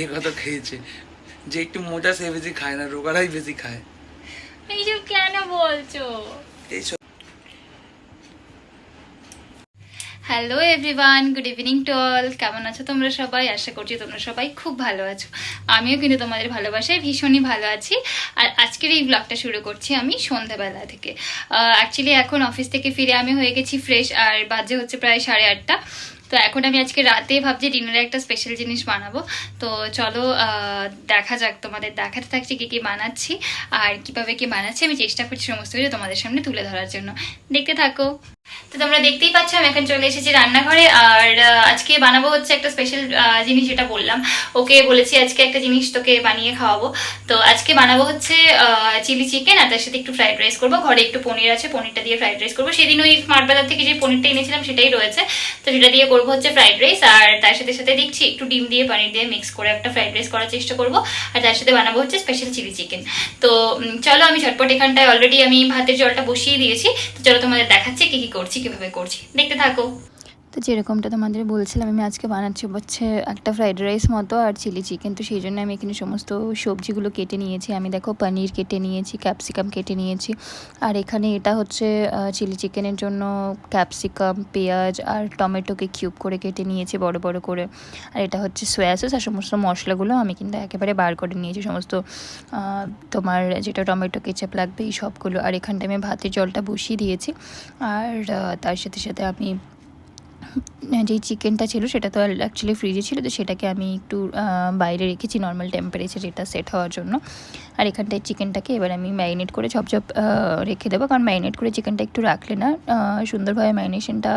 এ কত খেয়েছে। যে একটু মোটা সে বেশি খায় না রোগারাই বেশি খায়। এইসব কেন বলছো? এইসব hello everyone good evening to all কেমন আছো তোমরা সবাই? আশা করছি তোমরা সবাই খুব ভালো আছো। আমিও কিন্তু তোমাদের ভালোবাসায় ভীষণই ভালো আছি। আর আজকের এই ব্লগটা শুরু করছি আমি সন্ধ্যাবেলা থেকে। অ্যাকচুয়ালি এখন অফিস থেকে ফিরে আমি হয়ে গেছি ফ্রেশ আর বাজে হচ্ছে প্রায় সাড়ে আটটা। তো এখন আমি আজকে রাতে ভাবছি ডিনারে একটা স্পেশাল জিনিস বানাবো। তো চলো দেখা যাক তোমাদের দেখাতে থাকছি কি কি বানাচ্ছি আর কীভাবে কি বানাচ্ছি। আমি চেষ্টা করছি সমস্ত কিছু তোমাদের সামনে তুলে ধরার জন্য। দেখতে থাকো। তো তোমরা দেখতেই পাচ্ছ, আমি এখন চলে এসেছি রান্নাঘরে আর আজকে বানাবো হচ্ছে একটা স্পেশাল জিনিস যেটা বললাম। ওকে বলেছি আজকে একটা জিনিস তোকে বানিয়ে খাওয়াবো। তো আজকে বানাবো হচ্ছে চিলি চিকেন আর তার সাথে একটু ফ্রাইড রাইস করব। ঘরে একটু পনির আছে, পনিরটা দিয়ে ফ্রাইড রাইস করব। সেদিন ওই স্মার্ট বাজার থেকে যে পনিরটা এনেছিলাম সেটাই রয়েছে। তো সেটা দিয়ে করব হচ্ছে ফ্রাইড রাইস আর তার সাথে সাথে দেখছি একটু ডিম দিয়ে পানির দিয়ে মিক্স করে একটা ফ্রাইড রাইস করার চেষ্টা করব, আর তার সাথে বানাবো হচ্ছে স্পেশাল চিলি চিকেন তো চলো আমি ঝটপট এখানটায় অলরেডি আমি ভাতের জলটা বসিয়ে দিয়েছি, তো চলো তোমাদের দেখাচ্ছি কি কি করছি, কীভাবে করছি। দেখতে থাকো। তো যেরকমটা তোমাদের বলছিলাম, আমি আজকে বানাচ্ছি হচ্ছে একটা ফ্রাইড রাইস মতো আর চিলি চিকেন তো সেই জন্য আমি এখানে সমস্ত সবজিগুলো কেটে নিয়েছি। আমি দেখো পনির কেটে নিয়েছি ক্যাপসিকাম কেটে নিয়েছি। আর এখানে এটা হচ্ছে চিলি চিকেনের জন্য ক্যাপসিকাম পেঁয়াজ আর টমেটোকে কিউব করে কেটে নিয়েছি বড় বড় করে। আর এটা হচ্ছে সোয়া আর সমস্ত মশলাগুলো আমি কিন্তু একেবারে বার করে নিয়েছি। সমস্ত তোমার যেটা টমেটো কেচাপ লাগবে এই সবগুলো। আর এখানটা আমি ভাতের জলটা বসিয়ে দিয়েছি। আর তার সাথে সাথে আমি যেই চিকেনটা ছিল সেটা তো অ্যাকচুয়ালি ফ্রিজে ছিল, তো সেটাকে আমি একটু বাইরে রেখেছি নর্মাল টেম্পারেচার এটা সেট হওয়ার জন্য। আর এখানটায় চিকেনটাকে এবার আমি ম্যারিনেট করে ঝপঝপ রেখে দেবো। কারণ ম্যারিনেট করে চিকেনটা একটু রাখলে না সুন্দরভাবে ম্যারিনেশনটা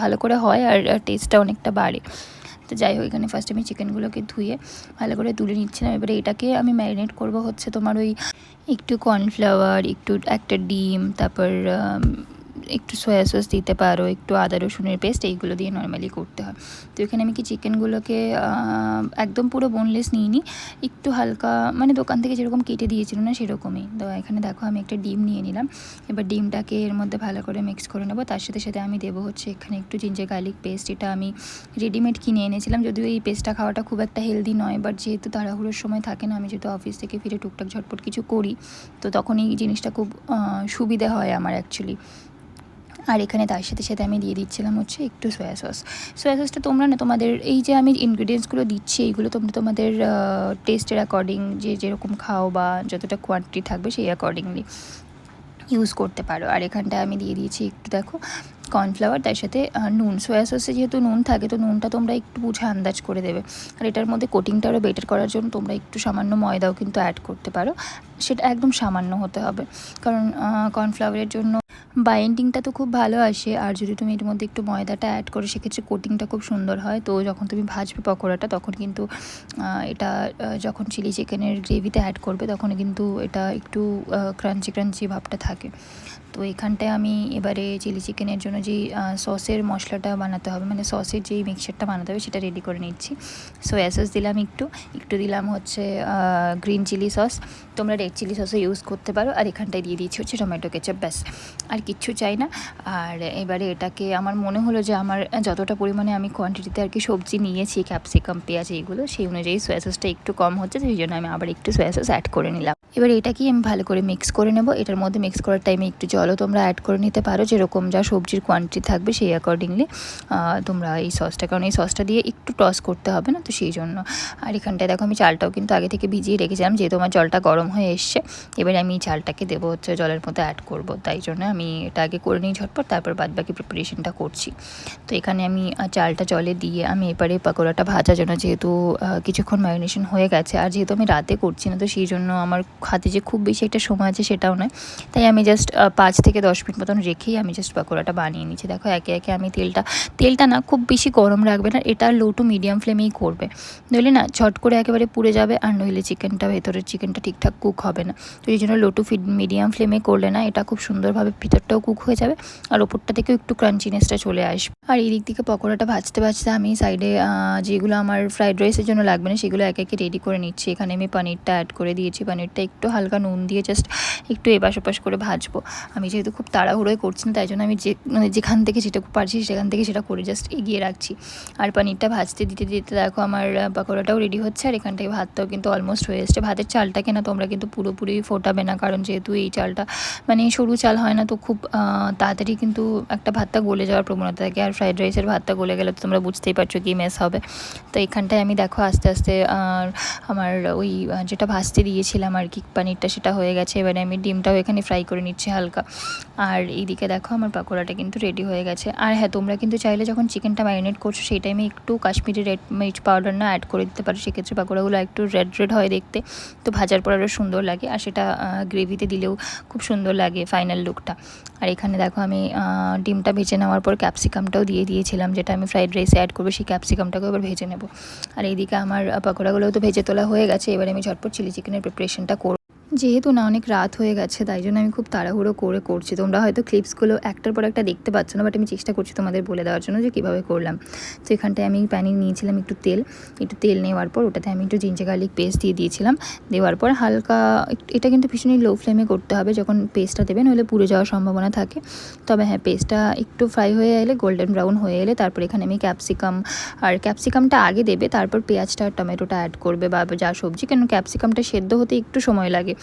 ভালো করে হয় আর টেস্টটা অনেকটা বাড়ে। তো যাই হোক, এখানে ফার্স্ট আমি চিকেনগুলোকে ধুয়ে ভালো করে তুলে নিচ্ছিলাম। এবারে এটাকে আমি ম্যারিনেট করব হচ্ছে তোমার ওই একটু কর্নফ্লাওয়ার একটু একটা ডিম, তারপর একটু সয়া সস দিতে পারো, একটু আদা, রসুনের পেস্ট এইগুলো দিয়ে নর্মালি করতে হয়। তো এখানে আমি কি চিকেনগুলোকে একদম পুরো বোনলেস নিইনি, একটু হালকা মানে দোকান থেকে যেরকম কেটে দিয়েছিল না সেরকমই। তো এখানে দেখো আমি একটা ডিম নিয়ে নিলাম, এবার ডিমটাকে এর মধ্যে ভালো করে মিক্স করে নেব, তার সাথে সাথে আমি দেবো হচ্ছে এখানে একটু জিঞ্জার গার্লিক পেস্ট এটা আমি রেডিমেড কিনে এনেছিলাম, যদিও এই পেস্টটা খাওয়াটা খুব একটা হেলদি নয় বাট যেহেতু তাড়াহুড়োর সময় থাকে না, আমি যেহেতু অফিস থেকে ফিরে টুকটাক ঝটপট কিছু করি, তো তখন এই জিনিসটা খুব সুবিধে হয় আমার অ্যাকচুয়ালি আর এখানে তার সাথে সাথে আমি দিয়ে দিচ্ছিলাম হচ্ছে একটু সয়া সস সয়া সসটা তোমরা না তোমাদের এই যে আমি ইনগ্রিডিয়েন্টসগুলো দিচ্ছি, এইগুলো তোমরা তোমাদের টেস্টের অ্যাকর্ডিং যে যেরকম খাও বা যতটা কোয়ান্টিটি থাকবে সেই অ্যাকর্ডিংলি ইউজ করতে পারো। আর এখানটায় আমি দিয়ে দিয়েছি একটু দেখো কর্নফ্লাওয়ার তার সাথে নুন। সয়া সসে যেহেতু নুন থাকে তো নুনটা তোমরা একটু বুঝে আন্দাজ করে দেবে। আর এটার মধ্যে কোটিংটা আরও বেটার করার জন্য তোমরা একটু সামান্য ময়দাও কিন্তু অ্যাড করতে পারো। সেটা একদম সামান্য হতে হবে। কারণ কর্নফ্লাওয়ারের জন্য বাইন্ডিংটা তো খুব ভালো আসে। আর যদি তুমি এর মধ্যে একটু ময়দাটা অ্যাড করো, সেক্ষেত্রে কোটিংটা খুব সুন্দর হয়। তো যখন তুমি ভাজবে পকোড়াটা, তখন কিন্তু এটা যখন চিলি চিকেনের গ্রেভিতে অ্যাড করবে, তখন কিন্তু এটা একটু ক্রাঞ্চি ক্রাঞ্চি ভাবটা থাকে। তো এখানটায় আমি এবারে চিলি চিকেনের জন্য যেই সসের মশলাটা বানাতে হবে মানে সসের যেই মিক্সচারটা বানাতে হবে সেটা রেডি করে নিচ্ছি। সোয়া সস দিলাম একটু একটু দিলাম হচ্ছে গ্রিন চিলি সস তোমরা রেড চিলি সসও ইউজ করতে পারো, আর এখানটায় দিয়ে দিচ্ছি হচ্ছে টমেটো কেচাপ ব্যাস। আর কিচ্ছু চাই না। আর এবারে এটাকে আমার মনে হলো যে আমার যতটা পরিমাণে আমি কোয়ান্টিটিতে আর কি সবজি নিয়েছি ক্যাপসিকাম পেঁয়াজ এইগুলো, সেই অনুযায়ী সোয়া সসটা একটু কম হচ্ছে, সেই জন্য আমি আবার একটু সোয়া সস অ্যাড করে নিলাম। এবার এটাকেই আমি ভালো করে মিক্স করে নেব। এটার মধ্যে মিক্স করার টাইমে একটু জলও তোমরা অ্যাড করে নিতে পারো। যেরকম যা সবজির কোয়ান্টিটি থাকবে সেই অ্যাকর্ডিংলি তোমরা এই সসটা কারণ এই সসটা দিয়ে একটু টস করতে হবে না তো সেই জন্য। আর এখানটায় দেখো আমি চালটাও কিন্তু আগে থেকে ভিজিয়ে রেখেছিলাম, যেহেতু আমার জলটা গরম হয়ে এসছে। এবারে আমি চালটাকে দেবো হচ্ছে জলের মধ্যে অ্যাড করব, তাই জন্য আমি এটা আগে করে নিই ঝটপট, তারপর বাদ বাকি প্রিপারেশনটা করছি। তো এখানে আমি চালটা জলে দিয়ে আমি এবারে পাকোড়াটা ভাজার জন্য যেহেতু কিছুক্ষণ ম্যারিনেশন হয়ে গেছে, আর যেহেতু আমি রাতে করছি না তো সেই জন্য আমার হাতে যে খুব বেশি একটা সময় আছে সেটাও নয়। তাই আমি জাস্ট থেকে দশ মিনিট মতন রেখেই আমি জাস্ট পাকোড়াটা বানিয়ে নিচ্ছি। দেখো, একে একে আমি তেলটা তেলটা না খুব বেশি গরম রাখবে না, এটা লো টু মিডিয়াম ফ্লেমেই করবে। নইলে না ঝট করে একেবারে পুড়ে যাবে, আর নইলে চিকেনটা ভেতরের চিকেনটা ঠিকঠাক কুক হবে না। তো এই জন্য লো টু মিডিয়াম ফ্লেমে করলে না এটা খুব সুন্দরভাবে ভিতরটাও কুক হয়ে যাবে, আর ওপরটা থেকেও একটু ক্রাঞ্চিনেসটা চলে আসবে। আর এই দিক থেকে পকোড়াটা ভাজতে ভাজতে আমি সাইডে যেগুলো আমার ফ্রাইড রাইসের জন্য লাগবে না, সেগুলো একে একে রেডি করে নিচ্ছি। এখানে আমি পনিরটা অ্যাড করে দিয়েছি, পনিরটা একটু হালকা নুন দিয়ে জাস্ট একটু এপাশ ওপাশ করে ভাজবো। আমি যেহেতু খুব তাড়াহুড়োয় করছি না, তাই জন্য আমি যে মানে যেখান থেকে যেটা পারছি সেখান থেকে সেটা করে জাস্ট এগিয়ে রাখছি। আর পনিরটা ভাজতে দিতে দিতে দেখো আমার পকোড়াটাও রেডি হচ্ছে আর এখান থেকে ভাতটাও কিন্তু অলমোস্ট হয়ে এসছে। ভাতের চালটাকে না তোমরা কিন্তু পুরোপুরি ফোটাবে না, কারণ যেহেতু এই চালটা মানে সরু চাল হয় না তো খুব তাড়াতাড়ি কিন্তু একটা ভাতটা গলে যাওয়ার প্রবণতা থাকে। আর ফ্রাইড রাইসের ভাতটা গলে গেলে তো তোমরা বুঝতেই পারছ কি মেস হবে। তো এখানটায় আমি দেখো আস্তে আস্তে, আর আমার ওই যেটা ভাজতে দিয়েছিলাম আর কি, পানিরটা সেটা হয়ে গেছে। এবারে আমি ডিমটাও এখানে ফ্রাই করে নিচ্ছি হালকা। আর এইদিকে দেখো আমার পাকোড়াটা কিন্তু রেডি হয়ে গেছে। আর হ্যাঁ তোমরা কিন্তু চাইলে যখন চিকেনটা ম্যারিনেট করছ সেই টাইমে একটু কাশ্মীরি রেড মির্চ পাউডার না অ্যাড করে দিতে পারো। সেক্ষেত্রে পাকোড়াগুলো একটু রেড রেড হয় দেখতে। তো ভাজার পর আরও সুন্দর লাগে। আর সেটা গ্রেভিতে দিলেও খুব সুন্দর লাগে ফাইনাল লুকটা আর এখানে দেখো আমি ডিমটা ভেজে নেওয়ার পর ক্যাপসিকামটাও দিয়ে দিয়েছিলাম, যেটা আমি ফ্রাইড রাইসে অ্যাড করব, সেই ক্যাপসিকামটাকেও এবার ভেজে নেব। আর এইদিকে আমার পাকোড়াগুলোও তো ভেজে তোলা হয়ে গেছে। এবার আমি ঝটপট চিলি চিকেনের প্রিপারেশনটা করব। যেহেতু না অনেক রাত হয়ে গেছে, তাই জন্য আমি খুব তাড়াহুড়ো করে করছি। তোমরা হয়তো ক্লিপসগুলো একটার পর একটা দেখতে পাচ্ছ না বাট আমি চেষ্টা করছি তোমাদের বলে দেওয়ার জন্য যে কীভাবে করলাম। তো এখানটায় আমি প্যানে নিয়েছিলাম একটু তেল একটু তেল নেওয়ার পর ওটাতে আমি একটু জিঞ্জার গার্লিক পেস্ট দিয়ে দিয়েছিলাম। দেওয়ার পর হালকা এটা কিন্তু ভীষণই লো ফ্লেমে করতে হবে, যখন পেস্টটা দেবেন নইলে পুড়ে যাওয়ার সম্ভাবনা থাকে। তবে হ্যাঁ পেস্টটা একটু ফ্রাই হয়ে এলে গোল্ডেন ব্রাউন হয়ে এলে, তারপর এখানে আমি ক্যাপসিকাম আর ক্যাপসিকামটা আগে দেবে, তারপর পেঁয়াজটা আর টমেটোটা অ্যাড করবে, বা যা সবজি, কেন ক্যাপসিকামটা সেদ্ধ হতে একটু সময় লাগে।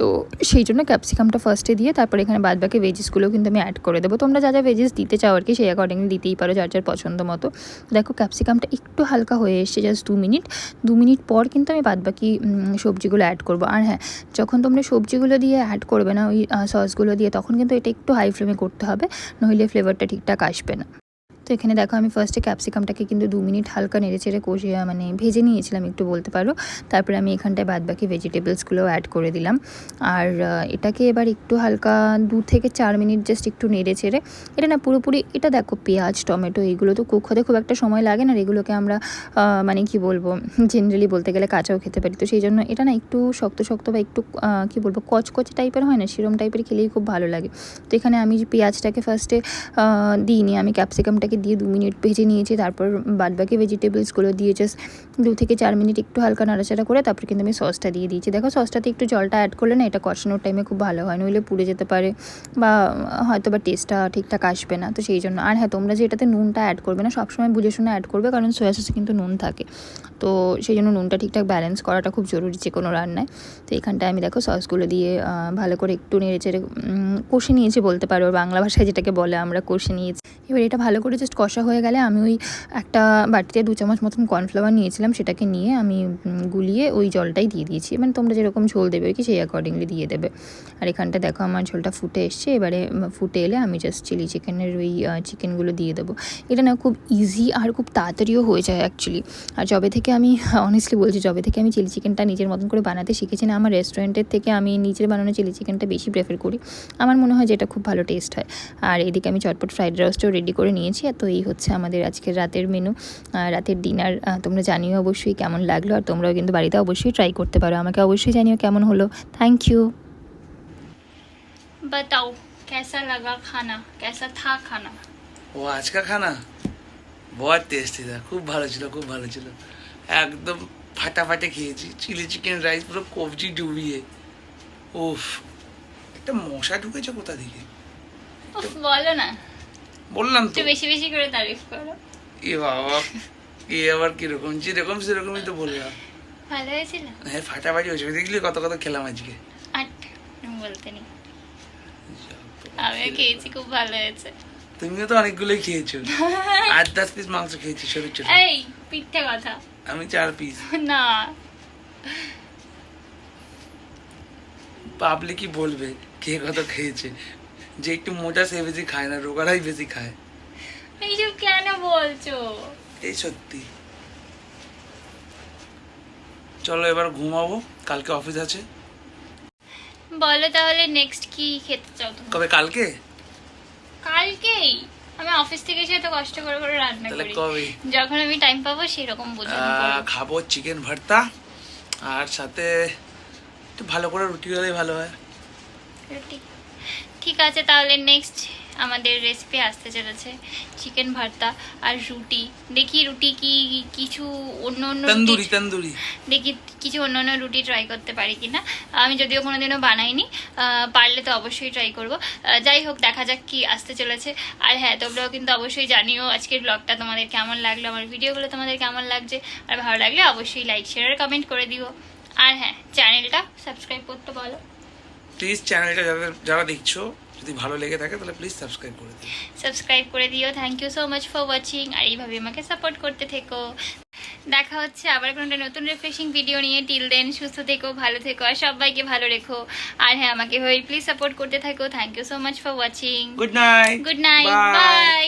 তো সেই জন্য ক্যাপসিকামটা ফার্স্টে দিয়ে তারপর এখানে বাদ বাকি ভেজিসগুলো কিন্তু আমি অ্যাড করে দেবো। তোমরা যা যা ভেজিস দিতে চাও আর কি, সেই অ্যাকর্ডিংলি দিতেই পারো যার যার পছন্দ মতো। দেখো ক্যাপসিকামটা একটু হালকা হয়ে এসছে জাস্ট দু মিনিট। দু মিনিট পর কিন্তু আমি বাদ বাকি সবজিগুলো অ্যাড করব। আর হ্যাঁ যখন তোমরা সবজিগুলো দিয়ে অ্যাড করবে না, ওই সসগুলো দিয়ে, তখন কিন্তু এটা একটু হাই ফ্লেমে করতে হবে, নইলে ফ্লেভারটা ঠিকঠাক আসবে না। তো এখানে দেখো আমি ফার্স্টে ক্যাপসিকামটাকে কিন্তু দু মিনিট হালকা নেড়ে চেড়ে কষিয়ে মানে ভেজে নিয়েছিলাম, একটু বলতে পারো। তারপরে আমি এখানটায় বাদ বাকি ভেজিটেবলসগুলোও অ্যাড করে দিলাম। আর এটাকে এবার একটু হালকা দু থেকে চার মিনিট জাস্ট একটু নেড়ে চেড়ে, এটা না পুরোপুরি, এটা দেখো পেঁয়াজ, টমেটো, এগুলো তো কুক হতে খুব একটা সময় লাগে না এগুলোকে আমরা মানে কি বলব জেনারেলি বলতে গেলে কাঁচাও খেতে পারি। তো সেই জন্য এটা না একটু শক্ত শক্ত বা একটু কি বলব, কচকচে টাইপের হয় না, সেরম টাইপের খেলেই খুব ভালো লাগে। তো এখানে আমি পেঁয়াজটাকে ফার্স্টে দিইনি, আমি ক্যাপসিকামটাকে দিয়ে দু মিনিট ভেজে নিয়েছি, তারপর বাদবাকি ভেজিটেবলসগুলো দিয়ে জাস্ট দু থেকে চার মিনিট একটু হালকা নাড়াচাড়া করে তারপর কিন্তু আমি সসটা দিয়ে দিয়েছি। দেখো সসটাতে একটু জলটা অ্যাড করলে না এটা কষানোর টাইমে খুব ভালো হয়, নইলে পুড়ে যেতে পারে বা হয়তো বা টেস্টটা ঠিকঠাক আসবে না, তো সেই জন্য। আর হ্যাঁ তোমরা যে এটাতে নুনটা অ্যাড করবে না, সবসময় বুঝে শুনে অ্যাড করবে, কারণ সোয়া সসে কিন্তু নুন থাকে। তো সেই জন্য নুনটা ঠিকঠাক ব্যালেন্স করাটা খুব জরুরি যে কোনো রান্নায়। তো এখানটায় আমি দেখো সসগুলো দিয়ে ভালো করে একটু নেড়ে চেড়ে কষে নিয়েছি বলতে পারো, বাংলা ভাষায় যেটাকে বলে আমরা কষে নিয়েছি। এবার এটা ভালো করে জাস্ট কষা হয়ে গেলে আমি ওই একটা বাটিতে দু চামচ মতন কর্নফ্লাওয়ার নিয়েছিলাম, সেটাকে নিয়ে আমি গুলিয়ে ওই জলটাই দিয়ে দিয়েছি। মানে তোমরা যেরকম ঝোল দেবে কি সেই অ্যাকর্ডিংলি দিয়ে দেবে। আর এখানটা দেখো আমার ঝোলটা ফুটে এসছে, এবারে ফুটে এলে আমি জাস্ট চিলি চিকেনের ওই চিকেনগুলো দিয়ে দেবো। এটা না খুব ইজি আর খুব তাড়াতাড়িও হয়ে যায় অ্যাকচুয়ালি আর যবে থেকে আমি অনেস্টলি বলছি, যবে থেকে আমি চিলি চিকেনটা নিজের মতন করে বানাতে শিখেছি না, আমার রেস্টুরেন্টের থেকে আমি নিজের বানানো চিলি চিকেনটা বেশি প্রেফার করি। আমার মনে হয় যে এটা খুব ভালো টেস্ট হয়। আর এদিকে আমি চটপট ফ্রাইড রাইসটাও রেডি করে নিয়েছি আর তো এই হচ্ছে আমাদের আজকের রাতের মেনু রাতের ডিনার তোমরা জানিও অবশ্যই কেমন লাগলো আর তোমরাও কিন্তু বাড়িতে অবশ্যই ট্রাই করতে পারো আমাকে অবশ্যই জানিও কেমন হলো থ্যাংক ইউ बताओ कैसा लगा खाना कैसा था खाना ও আজকা খানা বহুত টেস্টি था খুব ভালো ছিল খুব ভালো ছিল একদম ফাটাফাটে খেয়েছি চিলি চিকেন রাইস পুরো কবজি ডুবিয়ে উফ একটা মশা ঢুকেছে কোথা থেকে উফ, বলো না বললাম তো। বেশি বেশি করে তারিফ করো। এ বাবা এ আবার কীরকম? যেরকম সেরকমই তো বললাম। ভালো হয়েছিল? হ্যাঁ ফাটাফাটি হয়েছে দেখলি কত কত খেলাম আজকে? আট বলতে নেই। আমিও খেয়েছি খুব ভালো হয়েছে। তুমিও তো অনেকগুলোই খেয়েছো। আট দশ পিস মাংস খেয়েছি ছোট ছোট এই পিঠে কথা। আমি চার পিস না। পাবলিকই বলবে কে কত খেয়েছে। যে একটু মোটা সে বেশি খায় না রোগারাই বেশি খায়। এইসব কেন বলছো? এই সত্যি। চলো এবার ঘুমাবো কালকে অফিস আছে। বলো তাহলে নেক্সট কি খেতে চাও তুমি? কবে কালকে? কালকেই। আমি অফিস থেকে এসে তো কষ্ট করে করে রান্না করি। কবে? যখন আমি টাইম পাবো সেরকম বুঝে খাব চিকেন ভর্তা আর সাথে একটু ভালো করে রুটি হলেই ভালো হয়। রুটি। ঠিক আছে তাহলে নেক্সট আমাদের রেসিপি আসতে চলেছে চিকেন ভর্তা আর রুটি। দেখি রুটি কি কিছু অন্য অন্য তন্দুরি তন্দুরি। দেখি কিছু অন্য অন্য রুটি ট্রাই করতে পারি কিনা। আমি যদিও কোনোদিনও বানাইনি পারলে তো অবশ্যই ট্রাই করব। যাই হোক দেখা যাক কি আসতে চলেছে। আর হ্যাঁ তোমরাও কিন্তু অবশ্যই জানিও আজকের ব্লগটা তোমাদের কেমন লাগল আমার ভিডিওগুলো তোমাদের কেমন লাগছে। আর ভালো লাগলে অবশ্যই লাইক শেয়ার আর কমেন্ট করে দিও। আর হ্যাঁ চ্যানেলটা সাবস্ক্রাইব করতে বলো। প্লিজ চ্যানেলটা যারা যারা দেখছ যদি ভালো লেগে থাকে তাহলে প্লিজ সাবস্ক্রাইব করে দিও। সাবস্ক্রাইব করে দিও। Thank you so much for watching আর এইভাবে আমাকে সাপোর্ট করতে থেকো। দেখা হচ্ছে আবার কোনো একটা নতুন রিফ্রেশিং ভিডিও নিয়ে। টিল দেন সুস্থ থেকো ভালো থেকো আর সবাইকে ভালো রেখো। আর হ্যাঁ আমাকে হয়ে প্লিজ সাপোর্ট করতে থাকো। Thank you so much for watching good night good night bye